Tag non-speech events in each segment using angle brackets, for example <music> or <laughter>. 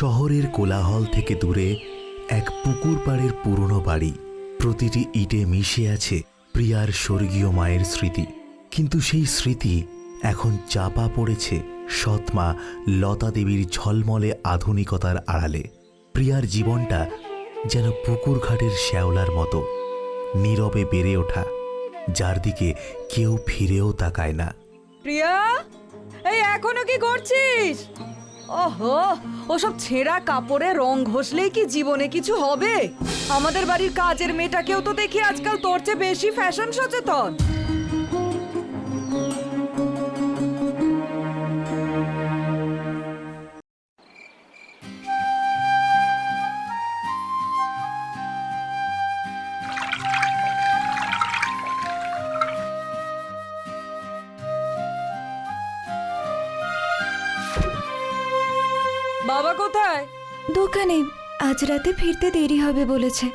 শহরের কোলাহল থেকে দূরে এক পুকুর পাড়ের পুরনো বাড়ি। প্রতিটি ইটে মিশে আছে প্রিয়ার স্বর্গীয় মায়ের স্মৃতি। কিন্তু সেই স্মৃতি এখন চাপা পড়েছে সৎমা লতা দেবীর ঝলমলে আধুনিকতার আড়ালে। প্রিয়ার জীবনটা যেন পুকুর ঘাটের শ্যাওলার মতো, নীরবে বেড়ে ওঠা, যার দিকে কেউ ফিরেও তাকায় না। প্রিয়া, এই এখনও কি করছিস? ওহো, ওসব ছেঁড়া কাপড়ে রং ঘষলেই কি জীবনে কিছু হবে? আমাদের বাড়ির কাজের মেয়েটাকেও তো দেখি আজকাল তোর চেয়ে বেশি ফ্যাশন সচেতন। বাবা কোথায়? দোকানে। আজ রাতে ফিরতে দেরি হবে বলেছে।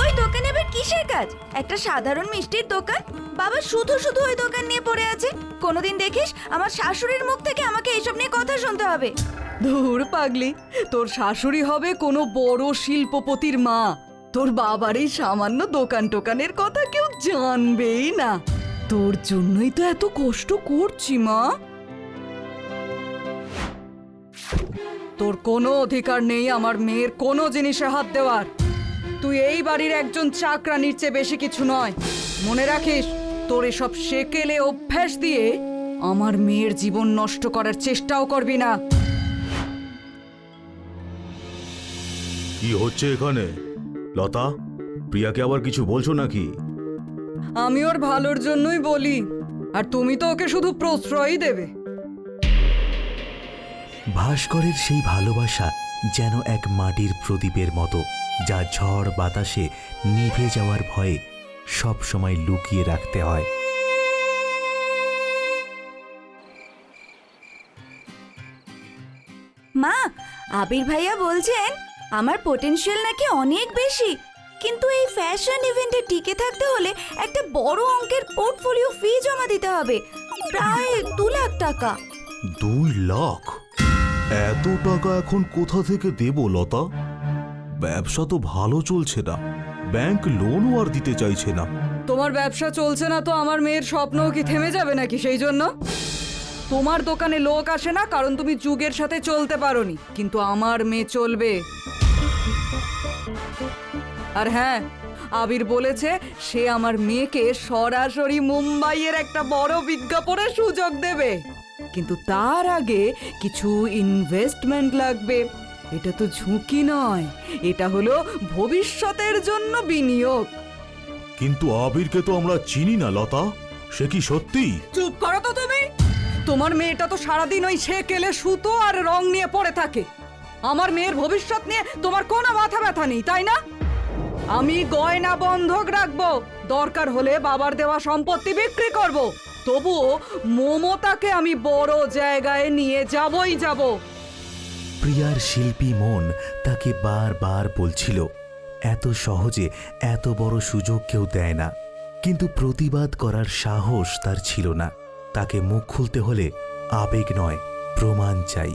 ওই দোকানে আবার কিসের কাজ? একটা সাধারণ মিষ্টির দোকান? বাবা শুধু শুধু ওই দোকান নিয়ে পড়ে আছে। কোনোদিন দেখিস আমার শাশুড়ির মুখ থেকে আমাকে এইসব নিয়ে কথা শুনতে হবে। ধুর পাগলি তোর শাশুড়ি হবে কোনো বড় শিল্পপতির মা। তোর বাবার এই সামান্য দোকান টোকানের কথা কেউ জানবেই না। তোর জন্যই তো এত কষ্ট করছি মা। তোর কোনো অধিকার নেই আমার মেয়ের কোনো জিনিসে হাত দেওয়ার। তুই এই বাড়ির একজন চাকরানির চেয়ে বেশি কিছু নয়। মনে রাখিস তোর এসব সেকেলে অভ্যাস দিয়ে আমার মেয়ের জীবন নষ্ট করার চেষ্টাও করবি না। কি হচ্ছে এখানে? লতা প্রিয়াকে আবার কিছু বলছো নাকি? আমি ওর ভালোর জন্যই বলি আর তুমি তো ওকে শুধু প্রশ্রয়ই দেবে। ভাস্করের সেই ভালোবাসা যেন এক মাটির প্রদীপের মতো যা ঝড় বাতাসে নিভে যাওয়ার ভয়ে সব সময় লুকিয়ে রাখতে হয়। মা আবির ভাইয়া বলছেন আমার পোটেনশিয়াল নাকি অনেক বেশি। কিন্তু এই ফ্যাশন ইভেন্টে টিকে থাকতে হলে একটা বড় অঙ্কের পোর্টফোলিও ফি জমা দিতে হবে। প্রায় দু লাখ টাকা। দুই লাখ? এত টাকা এখন কোথা থেকে দেব, লতা? ব্যবসা তো ভালো চলছে না। ব্যাংক লোনও আর দিতে চাইছে না। তোমার ব্যবসা চলছে না তো আমার মেয়ের স্বপ্নও কি থেমে যাবে নাকি সেই জন্য? তোমার দোকানে লোক আসে না, কারণ তুমি যুগের সাথে চলতে পারোনি। কিন্তু আমার মেয়ে চলবে। আর হ্যাঁ আবির বলেছে সে আমার মেয়েকে সরাসরি মুম্বাইয়ের একটা বড় বিজ্ঞাপনের সুযোগ দেবে। কিন্তু তার আগে কিছু ইনভেস্টমেন্ট লাগবে। এটা তো ঝুঁকি নয়। এটা হলো ভবিষ্যতের জন্য বিনিয়োগ। কিন্তু আবিরকে তো আমরা চিনি না লতা। সে কি সত্যি? চুপ করো তো তুমি। তোমার মেয়েটা তো সারাদিন ওই সে কেলে সুতো আর রং নিয়ে পড়ে থাকে। আমার মেয়ের ভবিষ্যৎ নিয়ে তোমার কোনো মাথা ব্যথা নেই তাই না? আমি গয়না বন্ধক রাখব। দরকার হলে বাবার দেওয়া সম্পত্তি বিক্রি করব। তবুও মমতাকে আমি বড় জায়গায় নিয়ে যাবই যাব। প্রিয়ার শিল্পী মন তাকে বারবার বলছিল, এত সহজে এত বড় সুযোগ কেউ দেয় না। কিন্তু প্রতিবাদ করার সাহস তার ছিল না। তাকে মুখ খুলতে হলে আবেগ নয়, প্রমাণ চাই।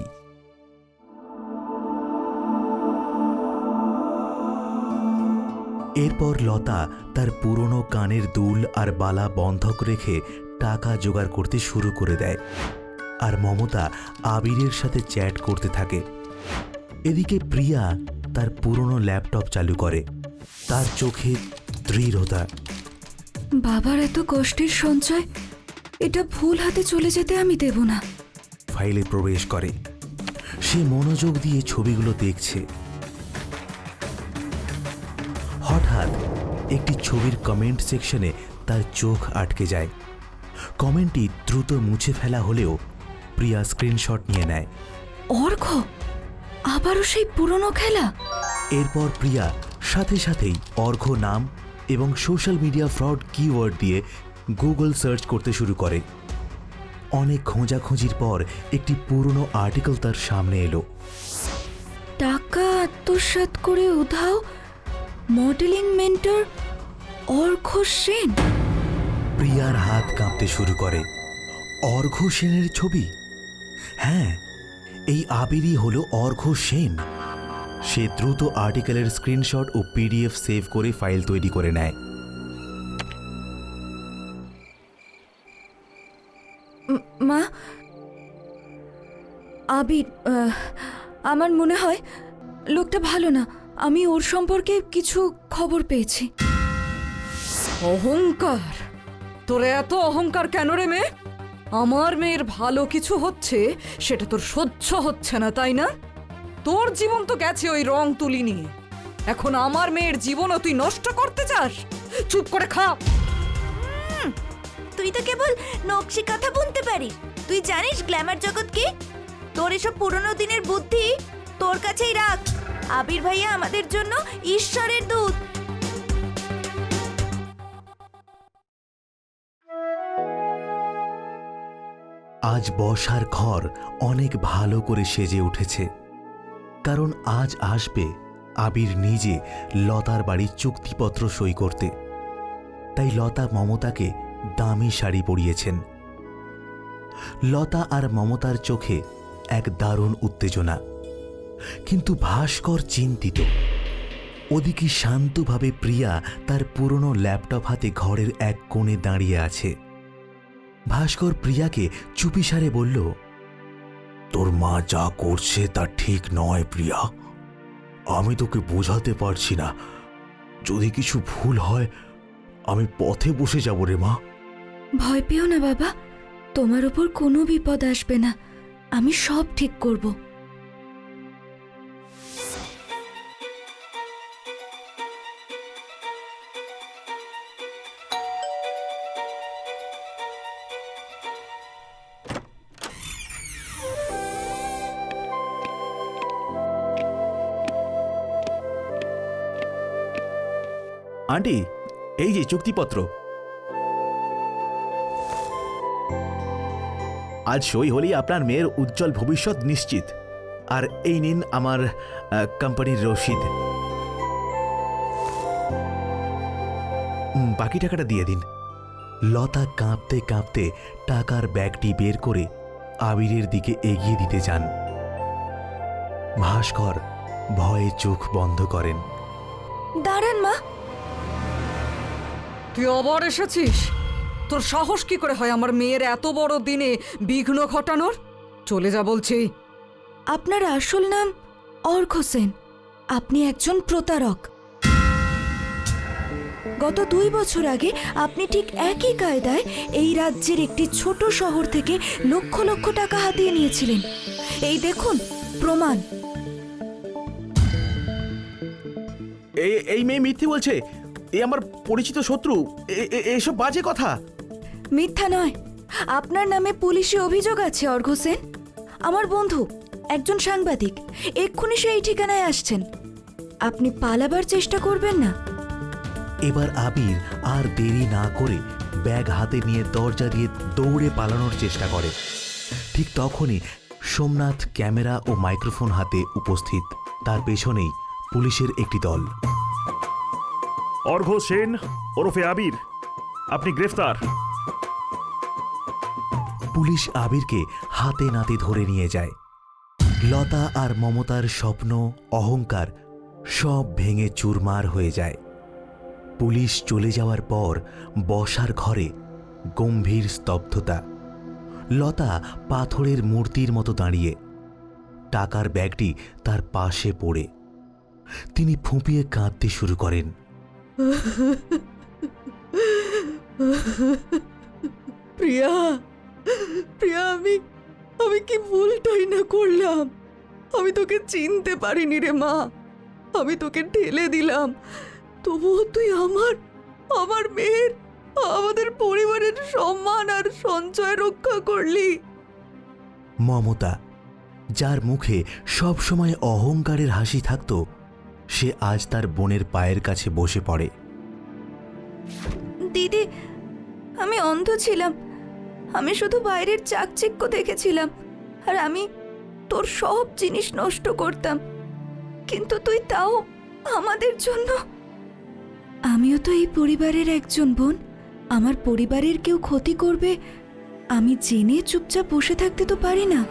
এরপর লতা তার পুরনো কানের দুল আর বালা বন্ধক রেখে টাকা জোগাড় করতে শুরু করে দেয় আর মমতা আবিরের সাথে চ্যাট করতে থাকে। এদিকে প্রিয়া তার পুরনো ল্যাপটপ চালু করে। তার চোখে দৃঢ়তা। বাবার এত কষ্টের সঞ্চয় এটা ভুল হাতে চলে যেতে আমি দেব না। ফাইলে প্রবেশ করে। সে মনোযোগ দিয়ে ছবিগুলো দেখছে। হঠাৎ একটি ছবির কমেন্ট সেকশনে তার চোখ আটকে যায়। কমেন্টটি দ্রুত মুছে ফেলা হলেও প্রিয়া স্ক্রিনশট নিয়ে নেয়। অর্ঘ! আবারও সেই পুরনো খেলা? এরপর প্রিয়া সাথে সাথেই অর্ঘ নাম এবং সোশ্যাল মিডিয়া ফ্রড কিওয়ার্ড দিয়ে গুগল সার্চ করতে শুরু করে। অনেক খোঁজাখুঁজির পর একটি পুরনো আর্টিকেল তার সামনে এলো। টাকা আত্মসাৎ করে উধাও মডেলিং মেন্টর অর্ঘ সেন। প্রিয়ার হাত কাঁপতে শুরু করে। অর্ঘ সেনের ছবি? হ্যাঁ এই আবিরই হলো অর্ঘ সেন। সে দ্রুত আর্টিকেলের স্ক্রিনশট ও পিডিএফ সেভ করে ফাইল তৈরি করে নেয়। মা? আবির আমার মনে হয় লোকটা ভালো না। আমি ওর সম্পর্কে কিছু খবর পেয়েছি। অহংকার। তোর এত অহংকার কেন রে মেয়ে? আমার মেয়ের ভালো কিছু হচ্ছে, সেটা তোর সহ্য হচ্ছে না, তাই না? তোর জীবন তো গেছে ওই রং তুলি নিয়ে। এখন আমার মেয়ের জীবনও তুই নষ্ট করতে চাস? চুপ করে খা! তুই তো কেবল নকশি কথা বুনতে পারি। তুই জানিস গ্ল্যামার জগৎ কি? তোর এসব পুরনো দিনের বুদ্ধি তোর কাছেই রাখ। আবির ভাইয়া আমাদের জন্য ঈশ্বরের দূত। আজ বসার ঘর অনেক ভালো করে সেজে উঠেছে। কারণ আজ আসবে আবির নিজে লতার বাড়ির চুক্তিপত্র সই করতে। তাই লতা মমতাকে দামি শাড়ি পরিয়েছেন। লতা আর মমতার চোখে এক দারুণ উত্তেজনা। কিন্তু ভাস্কর চিন্তিত। ওদিকে শান্তভাবে প্রিয়া তার পুরনো ল্যাপটপ হাতে ঘরের এক কোণে দাঁড়িয়ে আছে। ভাস্কর প্রিয়াকে চুপিসারে বলল, তোর মা যা করছে তা ঠিক নয় প্রিয়া। আমি তোকে বোঝাতে পারছি না। যদি কিছু ভুল হয়, আমি পথে বসে যাব রে মা। ভয় পেও না বাবা, তোমার উপর কোনো বিপদ আসবে না। আমি সব ঠিক করব। আন্টি, এই যে চুক্তিপত্র। আজ সই হলেই আপনার মেয়ের উজ্জ্বল ভবিষ্যৎ নিশ্চিত। আর এই নিন আমার কোম্পানির রসিদ। বাকি টাকাটা দিয়ে দিন। লতা কাঁপতে কাঁপতে টাকার ব্যাগটি বের করে আবিরের দিকে এগিয়ে দিতে যান। ভাস্কর ভয়ে চোখ বন্ধ করেন। দাঁড়ান মা তুই আবার এসেছিস? তোর সাহস কি করে হয় আমার মেয়ের এত বড় দিনে বিঘ্ন ঘটানোর? চলে যা বলছি। আপনার আসল নাম অর্ঘ সেন। আপনি একজন প্রতারক। গত দুই বছর আগে আপনি ঠিক একই কায়দায় এই রাজ্যের একটি ছোট শহর থেকে লক্ষ লক্ষ টাকা হাতিয়ে নিয়েছিলেন। এই দেখুন প্রমাণ। এই এই মেয়ে মিথ্যে বলছে। এই আমার পরিচিত শত্রু? এ- এ- এসব বাজে কথা। মিথ্যা নয়। আপনার নামে পুলিশে অভিযোগ আছে অর্ঘ সেন। আমার বন্ধু একজন সাংবাদিক এক্ষুনি সেই ঠিকানায় আসছেন। আপনি পালাবার চেষ্টা করবেন না। এবার আবির আর দেরি না করে ব্যাগ হাতে নিয়ে দরজা দিয়ে দৌড়ে পালানোর চেষ্টা করে। ঠিক তখনই সোমনাথ ক্যামেরা ও মাইক্রোফোন হাতে উপস্থিত। তার পেছনেই পুলিশের একটি দল। অর্ঘ সেন, ওরফে আবির। আপনি গ্রেফতার। পুলিশ আবিরকে হাতে নাতে ধরে নিয়ে যায়। লতা আর মমতার স্বপ্ন, অহংকার সব ভেঙে চুরমার হয়ে যায়। পুলিশ চলে যাওয়ার পর বসার ঘরে গম্ভীর স্তব্ধতা। লতা পাথরের মূর্তির মতো দাঁড়িয়ে। টাকার ব্যাগটি তার পাশে পড়ে। তিনি ফুঁপিয়ে কাঁদতে শুরু করেন। প্রিয়া প্রিয়া, আমি আমি কি ভুলটাই না করলাম? আমি তোকে চিনতে পারিনি রে মা। আমি তোকে ঠেলে দিলাম। তবুও তুই আমার আমার মেয়ের, আমাদের পরিবারের সম্মান আর সঞ্চয় রক্ষা করলি। মমতা, যার মুখে সব সময় অহংকারের হাসি থাকত সে আজ তার বোনের পায়ের কাছে বসে পড়ে। দিদি আমি অন্ধ ছিলাম। আমি শুধু বাইরের চাকচিক্য দেখেছিলাম। আর আমি তোর সব জিনিস নষ্ট করতাম। কিন্তু তুই তাও আমাদের জন্য। আমিও তো এই পরিবারের একজন বোন। আমার পরিবারের কেউ ক্ষতি করবে? আমি জেনে চুপচাপ বসে থাকতে তো পারি না।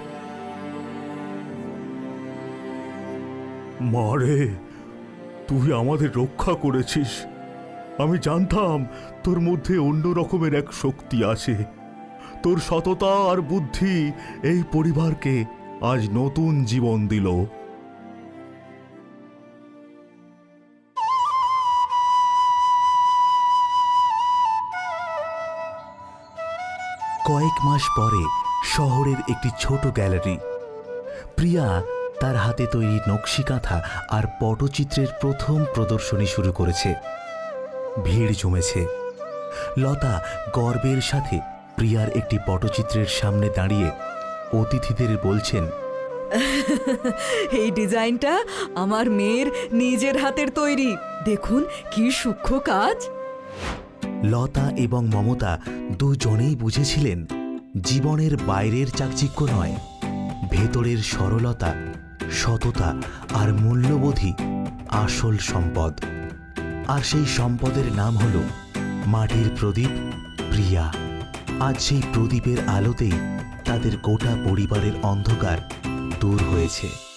মারে। তুই আমাদের রক্ষা করেছিস। আমি জানতাম তোর মধ্যে অন্য রকমের এক শক্তি আছে। তোর সততা আর বুদ্ধি এই পরিবারকে আজ নতুন জীবন দিল। কয়েক মাস পরে শহরের একটি ছোট গ্যালারি। প্রিয়া তার হাতে তৈরি নকশিকাঁথা আর পটচিত্রের প্রথম প্রদর্শনী শুরু করেছে। ভিড় জমেছে। লতা গর্বের সাথে প্রিয়ার একটি পটচিত্রের সামনে দাঁড়িয়ে অতিথিদের বলছেন <laughs> এই ডিজাইনটা আমার মেয়ের নিজের হাতের তৈরি। দেখুন কি সূক্ষ্ম কাজ। লতা এবং মমতা দুজনেই বুঝেছিলেন জীবনের বাইরের চাকচিক্য নয় ভেতরের সরলতা সততা আর মূল্যবোধই আসল সম্পদ। আর সেই সম্পদের নাম হল মাটির প্রদীপ, প্রিয়া। আজ সেই প্রদীপের আলোতেই তাদের গোটা পরিবারের অন্ধকার দূর হয়েছে।